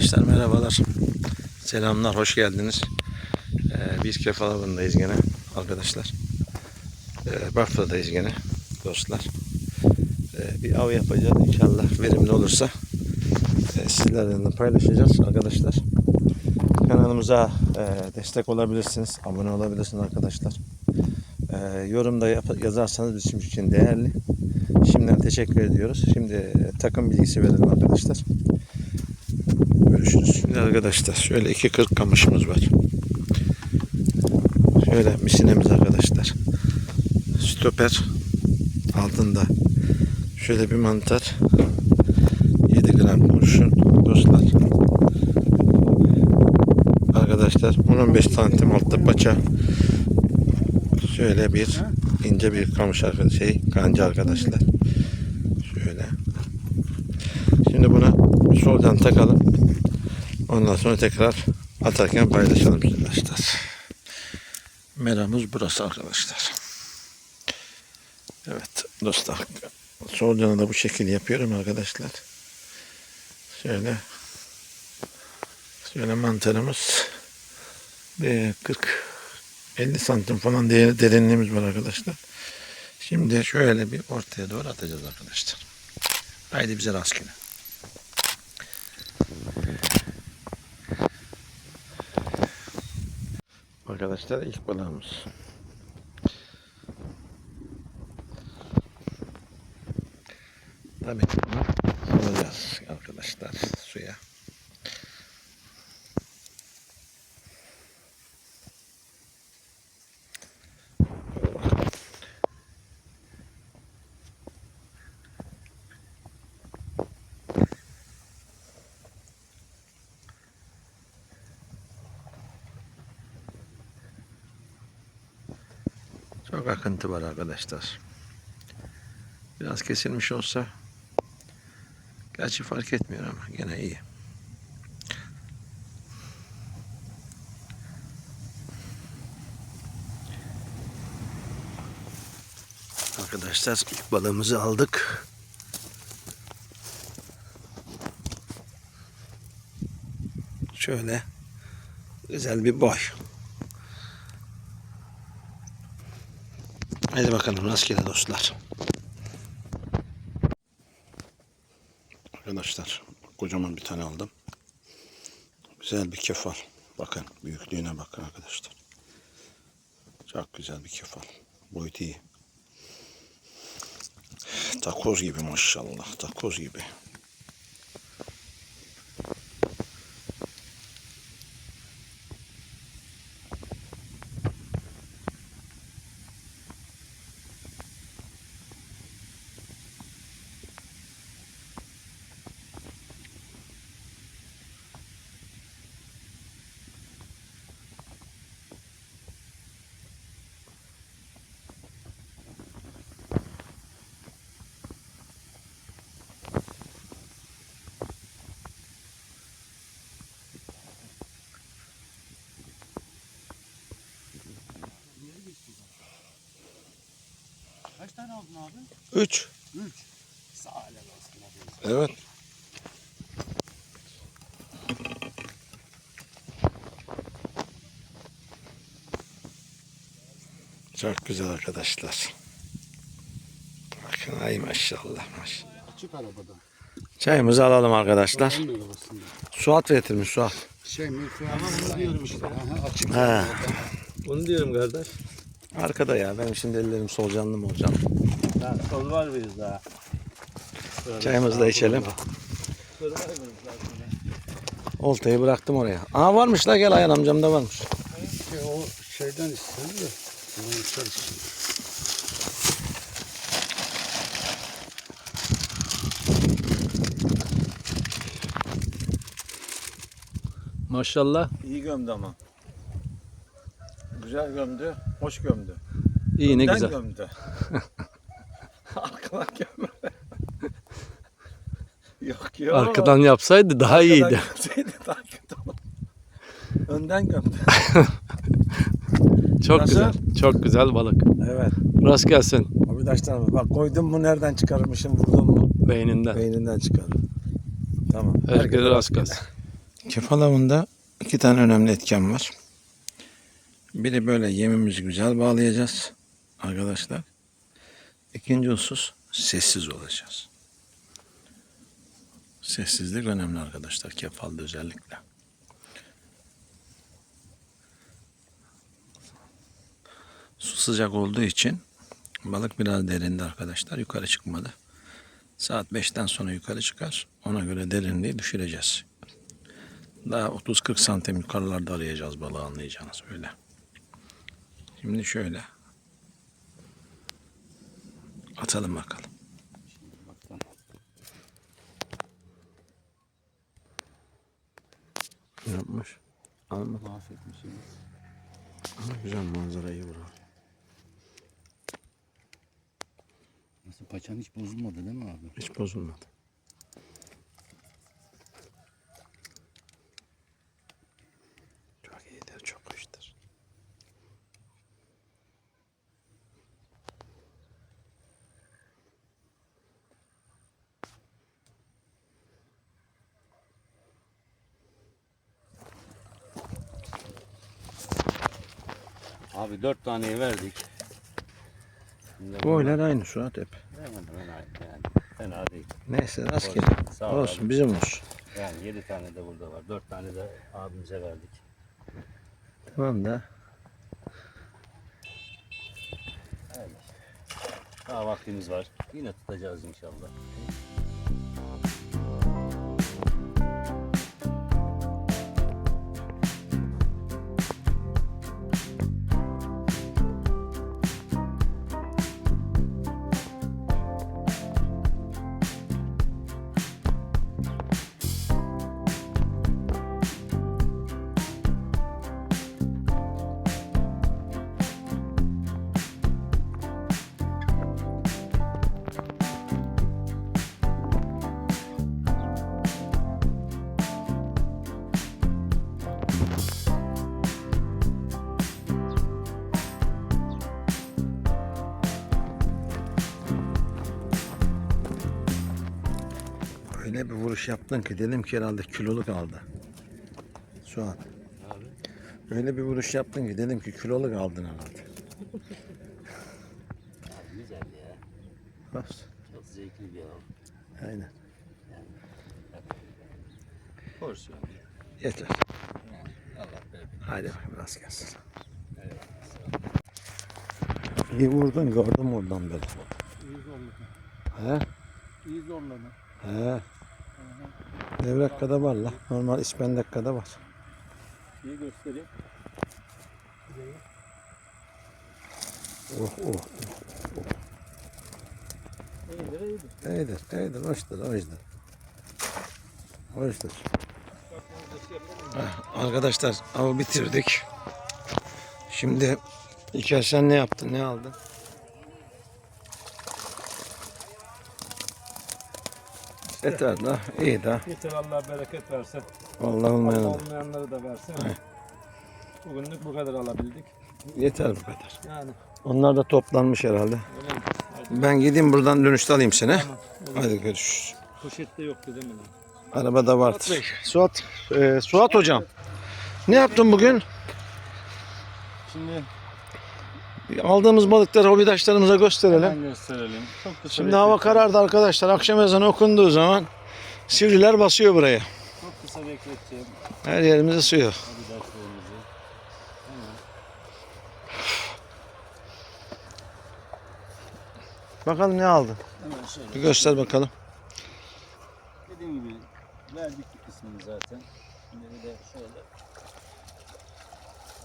Arkadaşlar merhabalar. Selamlar, hoş geldiniz. Ee, biz Kefalavı'ndayız gene arkadaşlar. Ee, Bafra'dayız gene dostlar. Ee, bir av yapacağız inşallah verimli olursa. Ee, sizlerle de paylaşacağız arkadaşlar. Kanalımıza e, destek olabilirsiniz, abone olabilirsiniz arkadaşlar. Ee, yorumda yap- yazarsanız bizim için değerli. Şimdiden teşekkür ediyoruz. Şimdi e, takım bilgisi verelim arkadaşlar. Görüşürüz. Şimdi arkadaşlar şöyle iki kırk kamışımız var. Şöyle misinemiz arkadaşlar. Stoper altında. Şöyle bir mantar. 7 gram kurşun dostlar. Arkadaşlar 10-15 santim altta paça. Şöyle bir ince bir kamış arkadaş şey kanca arkadaşlar. Şöyle. Şimdi buna soldan takalım. Ondan sonra tekrar atarken paylaşalım arkadaşlar. Meramız burası arkadaşlar. Evet dostlar. Solcanı da bu şekilde yapıyorum arkadaşlar. Şöyle şöyle mantarımız bir 40 50 santim falan de- derinliğimiz var arkadaşlar. Şimdi şöyle bir ortaya doğru atacağız arkadaşlar. Haydi bize rastgele. Arkadaşlar ilk balığımız. Tabii bunu salacağız arkadaşlar suya. Çok akıntı var arkadaşlar. Biraz kesilmiş olsa gerçi fark etmiyor ama gene iyi. Arkadaşlar ilk balığımızı aldık. Şöyle güzel bir boy. Hadi bakalım rastgele dostlar. Arkadaşlar kocaman bir tane aldım. Güzel bir kefal. Bakın büyüklüğüne bakın arkadaşlar. Çok güzel bir kefal. Boyutu iyi. Takoz gibi maşallah. Takoz gibi. Tane aldın abi? 3. 3. Sağ. Evet. Çok güzel arkadaşlar. Bakın ay maşallah maşallah. Açık arabada. Çayımızı alalım arkadaşlar. Suat getirmiş Suat. Şey mi? Ama bunu diyorum işte. Aha, açık He. Onu diyorum kardeş. Arkada ya benim şimdi ellerim solucanlı mı olacağım. Ha, sol var mıyız daha? Çayımızı da içelim. Sol var mıyız daha? Oltayı bıraktım oraya. Aa varmış la gel Ayhan amcamda varmış. Şey, o şeyden istedi de. Şimdi. Maşallah. İyi gömdü ama. Güzel gömdü, hoş gömdü. İyi ne güzel. gömdü. Arkadan gömmedi. yok yok. Arkadan yapsaydı daha Arkadan iyiydi. gömseydi daha kötü olur. Önden gömdü. Çok Nasıl? güzel. Çok güzel balık. Evet. Rast gelsin Arkadaşlar bak koydum mu nereden çıkarmışım vurdum mu beyninden. beyninden çıkarır. Tamam. Herkese rast gelsin. Kefal avında iki tane önemli etken var. Biri böyle yemimizi güzel bağlayacağız arkadaşlar. İkinci husus sessiz olacağız. Sessizlik önemli arkadaşlar kefalda özellikle. Su sıcak olduğu için balık biraz derinde arkadaşlar yukarı çıkmadı. Saat 5'ten sonra yukarı çıkar. Ona göre derinliği düşüreceğiz. Daha 30-40 santim yukarılarda arayacağız balığı anlayacağınız öyle. Şimdi şöyle. Atalım bakalım. Ne yapmış? Alma. Mahvetmişim. Ama güzel manzarayı vuruyor. Nasıl paçan hiç bozulmadı değil mi abi? Hiç bozulmadı. Abi dört taneyi verdik. Şimdi aynı Suat hep. Hemen hemen aynı yani. Fena değil. Neyse rastgele. Olsun, sağ ol Olsun abi. bizim olsun. Yani yedi tane de burada var. Dört tane de abimize verdik. Tamam da. Öyle işte. Daha vaktimiz var. Yine tutacağız inşallah. Öyle bir vuruş yaptın ki dedim ki herhalde kiloluk aldı. Suat. Abi. Öyle bir vuruş yaptın ki dedim ki kiloluk aldın herhalde. Abi güzel ya. Bas. Çok zevkli bir av. Aynen. Porsiyon. Yeter. Haydi bakalım rast gelsin. İyi vurdun gördüm oradan böyle. İyi zorladı. He? İyi zorladı. He. Levrek kadar var la. Normal ispendek kadar var. İyi göstereyim. Oh oh. İyidir iyidir. İyidir, iyidir, hoştur, hoştur. Hoştur. Heh, Arkadaşlar avı bitirdik. Şimdi İlker sen ne yaptın, ne aldın? Yeter da, iyi da. Yeter Allah bereket versin. Allah olmayan da. olmayanları da versin. Bugünlük bu kadar alabildik. Yeter bu kadar. Yani Onlar da toplanmış herhalde. Ben gideyim buradan dönüşte alayım seni. Tamam. olur. Hadi görüşürüz. Poşette yoktu değil mi? Arabada vardır. Suat, e, Suat hocam. Ne yaptın bugün? Şimdi Aldığımız balıkları hobidaşlarımıza gösterelim. hemen gösterelim. Çok kısa Şimdi hava karardı arkadaşlar. Akşam ezanı okunduğu zaman sivriler basıyor buraya. Çok kısa bekleteceğim. Her yerimiz ısıyor. Bakalım ne aldın? Hemen şöyle. Bir göster bakalım. Dediğim gibi verdik bir kısmını zaten. Şimdi bir de şöyle.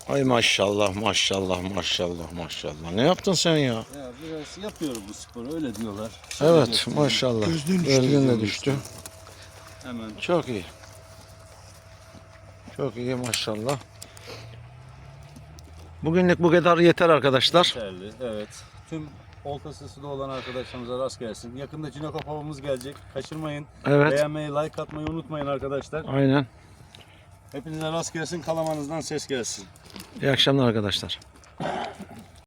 Ay maşallah maşallah maşallah maşallah. Ne yaptın sen ya? Ya biraz yapıyorum bu sporu öyle diyorlar. Evet göstereyim. maşallah. Gözlüğün düştü, Gözlüğün de düştü. Hemen Çok iyi. Çok iyi maşallah. Bugünlük bu kadar yeter arkadaşlar. yeterli. Evet. Tüm oltası suda olan arkadaşlarımıza rast gelsin. Yakında Cinokop avımız gelecek. Kaçırmayın. Evet. Beğenmeyi, like atmayı unutmayın arkadaşlar. Aynen. Hepinize rast gelsin. Kalamanızdan ses gelsin. İyi akşamlar arkadaşlar.